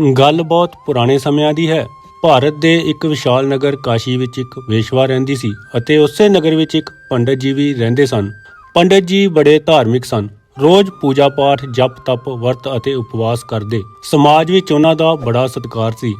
ਗੱਲ ਬਹੁਤ ਪੁਰਾਣੇ ਸਮਿਆਂ ਦੀ ਹੈ। ਭਾਰਤ ਦੇ ਇੱਕ ਵਿਸ਼ਾਲ ਨਗਰ ਕਾਸ਼ੀ ਵਿੱਚ ਇੱਕ ਵੇਸ਼ਵਾ ਰਹਿੰਦੀ ਸੀ ਅਤੇ ਉਸੇ ਨਗਰ ਵਿੱਚ ਇੱਕ ਪੰਡਤ ਜੀ ਵੀ ਰਹਿੰਦੇ ਸਨ। ਪੰਡਤ ਜੀ ਬੜੇ ਧਾਰਮਿਕ ਸਨ। ਰੋਜ਼ ਪੂਜਾ ਪਾਠ, ਜਪ, ਤਪ, ਵਰਤ ਅਤੇ ਉਪਵਾਸ ਕਰਦੇ। ਸਮਾਜ ਵਿੱਚ ਉਹਨਾਂ ਦਾ ਬੜਾ ਸਤਿਕਾਰ ਸੀ।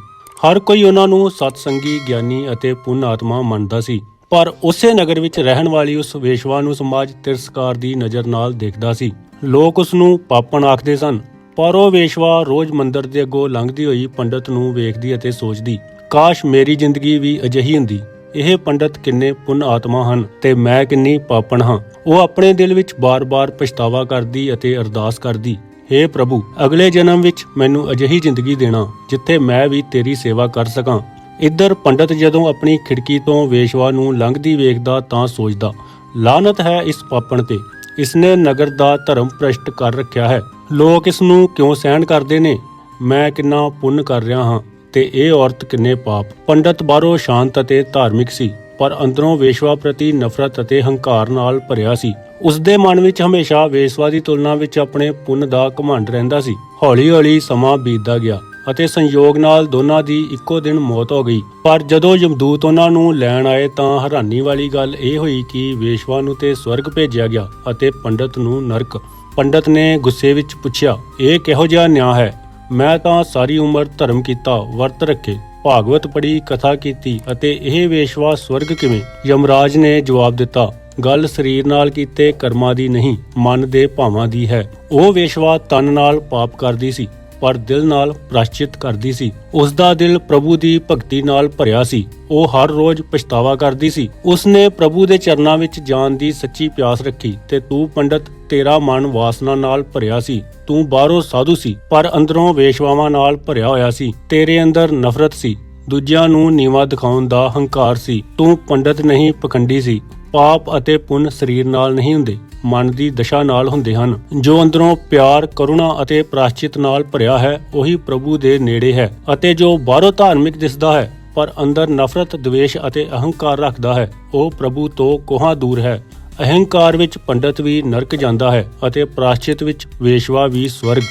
ਹਰ ਕੋਈ ਉਹਨਾਂ ਨੂੰ ਸਤਸੰਗੀ, ਗਿਆਨੀ ਅਤੇ ਪੁੰਨ ਆਤਮਾ ਮੰਨਦਾ ਸੀ। ਪਰ ਉਸੇ ਨਗਰ ਵਿੱਚ ਰਹਿਣ ਵਾਲੀ ਉਸ ਵੇਸ਼ਵਾ ਨੂੰ ਸਮਾਜ ਤਿਰਸਕਾਰ ਦੀ ਨਜ਼ਰ ਨਾਲ ਦੇਖਦਾ ਸੀ। ਲੋਕ ਉਸ ਨੂੰ ਪਾਪਣ ਆਖਦੇ ਸਨ। ਪਰ ਉਹ ਵੇਸ਼ਵਾ ਰੋਜ਼ ਮੰਦਰ ਦੇ ਅੱਗੋਂ ਲੰਘਦੀ ਹੋਈ ਪੰਡਤ ਨੂੰ ਵੇਖਦੀ ਅਤੇ ਸੋਚਦੀ, ਕਾਸ਼ ਮੇਰੀ ਜ਼ਿੰਦਗੀ ਵੀ ਅਜਿਹੀ ਹੁੰਦੀ। ਇਹ ਪੰਡਤ ਕਿੰਨੇ ਪੁੰਨ ਆਤਮਾ ਹਨ ਤੇ ਮੈਂ ਕਿੰਨੀ ਪਾਪਣ ਹਾਂ। ਉਹ ਆਪਣੇ ਦਿਲ ਵਿੱਚ ਬਾਰ-ਬਾਰ ਪਛਤਾਵਾ ਕਰਦੀ ਅਤੇ ਅਰਦਾਸ ਕਰਦੀ हे ਪ੍ਰਭੂ, ਅਗਲੇ ਜਨਮ ਵਿੱਚ ਮੈਨੂੰ ਅਜਿਹੀ ਜ਼ਿੰਦਗੀ ਦੇਣਾ, ਜਿੱਥੇ ਮੈਂ ਵੀ ਤੇਰੀ ਸੇਵਾ ਕਰ ਸਕਾਂ। ਇੱਧਰ ਪੰਡਤ ਜਦੋਂ ਆਪਣੀ ਖਿੜਕੀ ਤੋਂ ਵੇਸ਼ਵਾ ਨੂੰ ਲੰਘਦੀ ਵੇਖਦਾ ਤਾਂ ਸੋਚਦਾ ਲਾਨਤ ਹੈ ਇਸ ਪਾਪਣ ਤੇ। ਇਸਨੇ ਨਗਰ ਦਾ ਧਰਮ ਭ੍ਰਸ਼ਟ ਕਰ ਰੱਖਿਆ ਹੈ। ਲੋਕ ਇਸ ਨੂੰ ਕਿਉਂ ਸਹਿਣ ਕਰਦੇ ਨੇ? ਮੈਂ ਕਿੰਨਾ ਪੁੰਨ ਕਰ ਰਿਹਾ ਹਾਂ। ਤੇ ਇਹ ਔਰਤ ਕਿੰਨੇ ਪਾਪ। ਪੰਡਤ ਬਾਹਰੋਂ ਸ਼ਾਂਤ ਅਤੇ ਧਾਰਮਿਕ ਸੀ, ਪਰ ਅੰਦਰੋਂ ਵੇਸ਼ਵਾ ਪ੍ਰਤੀ ਨਫ਼ਰਤ ਅਤੇ ਹੰਕਾਰ ਨਾਲ ਭਰਿਆ ਸੀ। ਉਸ ਦੇ ਮਨ ਵਿੱਚ ਹਮੇਸ਼ਾ ਵੇਸ਼ਵਾ ਦੀ ਤੁਲਨਾ ਵਿੱਚ ਆਪਣੇ ਪੁੰਨ ਦਾ ਘਮੰਡ ਰਹਿੰਦਾ ਸੀ। ਹੌਲੀ-ਹੌਲੀ ਸਮਾਂ ਬੀਤਦਾ ਗਿਆ ਅਤੇ ਸੰਯੋਗ ਨਾਲ ਦੋਨਾਂ ਦੀ ਇੱਕੋ ਦਿਨ ਮੌਤ ਹੋ ਗਈ। ਪਰ ਜਦੋਂ ਯਮਦੂਤ ਉਹਨਾਂ ਨੂੰ ਲੈਣ ਆਏ ਤਾਂ ਹੈਰਾਨੀ ਵਾਲੀ ਗੱਲ ਇਹ ਹੋਈ ਕਿ ਵੇਸ਼ਵਾ ਨੂੰ ਤੇ ਸਵਰਗ ਭੇਜਿਆ ਗਿਆ ਅਤੇ ਪੰਡਤ ਨੂੰ ਨਰਕ ਪੰਡਤ ਨੇ ਗੁੱਸੇ ਵਿੱਚ ਪੁੱਛਿਆ, ਇਹ ਕਿਹੋ ਜਿਹਾ ਨਿਆਂ ਹੈ? ਮੈਂ ਤਾਂ ਸਾਰੀ ਉਮਰ ਧਰਮ ਕੀਤਾ, ਵਰਤ ਰੱਖੇ, ਭਾਗਵਤ ਪੜ੍ਹੀ, ਕਥਾ ਕੀਤੀ ਅਤੇ ਇਹ ਵੇਸ਼ਵਾ ਸਵਰਗ ਕਿਵੇਂ? ਯਮਰਾਜ ਨੇ ਜਵਾਬ ਦਿੱਤਾ, ਗੱਲ ਸਰੀਰ ਨਾਲ ਕੀਤੇ ਕਰਮਾਂ ਦੀ ਨਹੀਂ, ਮਨ ਦੇ ਭਾਵਾਂ ਦੀ ਹੈ। ਉਹ ਵੇਸ਼ਵਾ ਤਨ ਨਾਲ ਪਾਪ ਕਰਦੀ ਸੀ। ਪਰ ਦਿਲ ਨਾਲ ਪ੍ਰਾਸ਼ਚਿਤ ਕਰਦੀ ਸੀ। ਉਸ ਦਾ ਦਿਲ ਪ੍ਰਭੂ ਦੀ ਭਗਤੀ ਨਾਲ ਭਰਿਆ ਸੀ। ਉਹ ਹਰ ਰੋਜ਼ ਪਛਤਾਵਾ ਕਰਦੀ ਸੀ। ਉਸ ਨੇ ਪ੍ਰਭੂ ਦੇ ਚਰਨਾਂ ਵਿੱਚ ਜਾਣ ਦੀ ਸੱਚੀ ਪਿਆਸ ਰੱਖੀ ਤੇ ਤੂੰ ਪੰਡਤ, ਤੇਰਾ ਮਨ ਵਾਸਨਾ ਨਾਲ ਭਰਿਆ ਸੀ। ਤੂੰ ਬਾਹਰੋਂ ਸਾਧੂ ਸੀ, ਪਰ ਅੰਦਰੋਂ ਵੇਸ਼ਵਾਵਾਂ ਨਾਲ ਭਰਿਆ ਹੋਇਆ ਸੀ। ਤੇਰੇ ਅੰਦਰ ਨਫ਼ਰਤ ਸੀ। ਦੂਜਿਆਂ ਨੂੰ ਨੀਵਾ ਦਿਖਾਉਣ ਦਾ ਹੰਕਾਰ ਸੀ। ਤੂੰ ਪੰਡਤ ਨਹੀਂ, ਪਖੰਡੀ ਸੀ। ਪਾਪ ਅਤੇ ਪੁੰਨ ਸਰੀਰ ਨਾਲ ਨਹੀਂ ਹੁੰਦੇ, ਮਨ ਦੀ ਦਸ਼ਾ ਨਾਲ ਹੁੰਦੇ ਹਨ। ਜੋ ਅੰਦਰੋਂ ਪਿਆਰ, ਕਰੁਣਾ ਅਤੇ ਪ੍ਰਾਸ਼ਚਿਤ ਨਾਲ ਭਰਿਆ ਹੈ, ਉਹੀ ਪ੍ਰਭੂ ਦੇ ਨੇੜੇ ਹੈ ਅਤੇ ਜੋ ਬਾਹਰੋਂ ਧਾਰਮਿਕ ਦਿਸਦਾ ਹੈ, ਪਰ ਅੰਦਰ ਨਫ਼ਰਤ, ਦਵੇਸ਼ ਅਤੇ ਅਹੰਕਾਰ ਰੱਖਦਾ ਹੈ, ਉਹ ਪ੍ਰਭੂ ਤੋਂ ਕੋਹਾਂ ਦੂਰ ਹੈ। ਅਹੰਕਾਰ ਵਿੱਚ ਪੰਡਤ ਵੀ ਨਰਕ ਜਾਂਦਾ ਹੈ ਅਤੇ ਪ੍ਰਾਸ਼ਚਿਤ ਵਿੱਚ ਵੇਸ਼ਵਾ ਵੀ ਸਵਰਗ।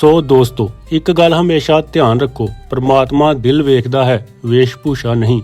ਸੋ ਦੋਸਤੋ, ਇੱਕ ਗੱਲ ਹਮੇਸ਼ਾ ਧਿਆਨ ਰੱਖੋ, ਪ੍ਰਮਾਤਮਾ ਦਿਲ ਵੇਖਦਾ ਹੈ ਵੇਸ਼ ਭੂਸ਼ਾ ਨਹੀਂ।